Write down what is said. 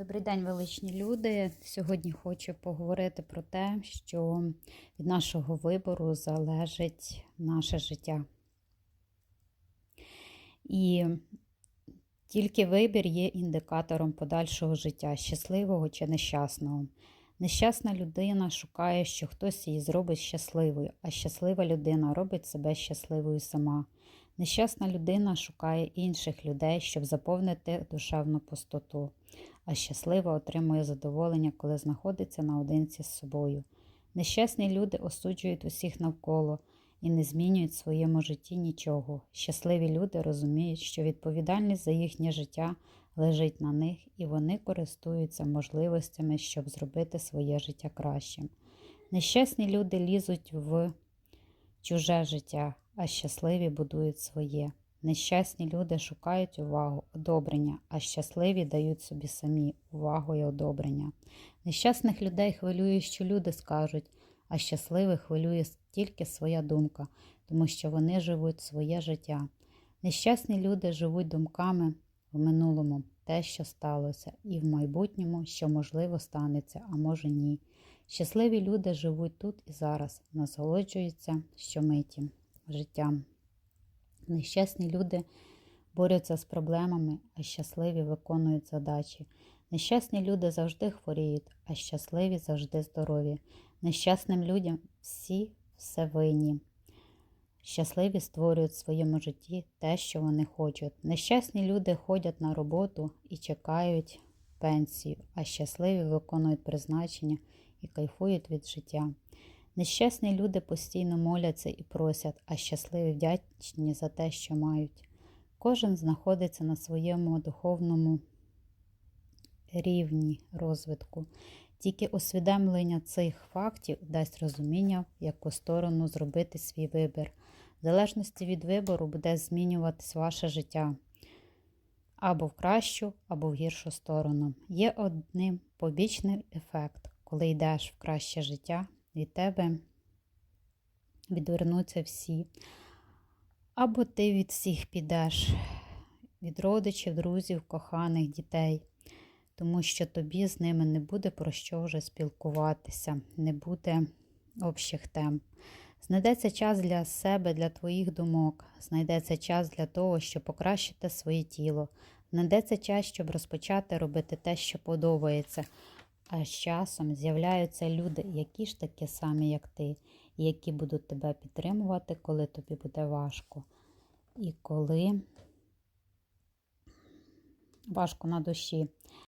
Добрий день, величні люди. Сьогодні хочу поговорити про те, що від нашого вибору залежить наше життя. І тільки вибір є індикатором подальшого життя, щасливого чи нещасного. Нещасна людина шукає, що хтось її зробить щасливою, а щаслива людина робить себе щасливою сама. Нещасна людина шукає інших людей, щоб заповнити душевну пустоту, а щаслива отримує задоволення, коли знаходиться наодинці з собою. Нещасні люди осуджують усіх навколо і не змінюють в своєму житті нічого. Щасливі люди розуміють, що відповідальність за їхнє життя лежить на них, і вони користуються можливостями, щоб зробити своє життя кращим. Нещасні люди лізуть в чуже життя, а щасливі будують своє. Нещасні люди шукають увагу, одобрення, а щасливі дають собі самі увагу і одобрення. Нещасних людей хвилює, що люди скажуть, а щасливих хвилює тільки своя думка, тому що вони живуть своє життя. Нещасні люди живуть думками в минулому, те, що сталося, і в майбутньому, що можливо станеться, а може ні. Щасливі люди живуть тут і зараз, насолоджуються щомиті життям. Нещасні люди борються з проблемами, а щасливі виконують задачі. Нещасні люди завжди хворіють, а щасливі завжди здорові. Нещасним людям всі все винні. Щасливі створюють в своєму житті те, що вони хочуть. Нещасні люди ходять на роботу і чекають пенсію, а щасливі виконують призначення і кайфують від життя. Нещасні люди постійно моляться і просять, а щасливі вдячні за те, що мають. Кожен знаходиться на своєму духовному рівні розвитку. Тільки усвідомлення цих фактів дасть розуміння, в яку сторону зробити свій вибір. В залежності від вибору буде змінюватись ваше життя або в кращу, або в гіршу сторону. Є одним побічний ефект, коли йдеш в краще життя, від тебе відвернуться всі. Або ти від всіх підеш, від родичів, друзів, коханих дітей, тому що тобі з ними не буде про що вже спілкуватися, не буде общих тем. Знайдеться час для себе, для твоїх думок, знайдеться час для того, щоб покращити своє тіло, знайдеться час, щоб розпочати робити те, що подобається. А з часом з'являються люди, які ж такі самі, як ти, і які будуть тебе підтримувати, коли тобі буде важко. І коли важко на душі.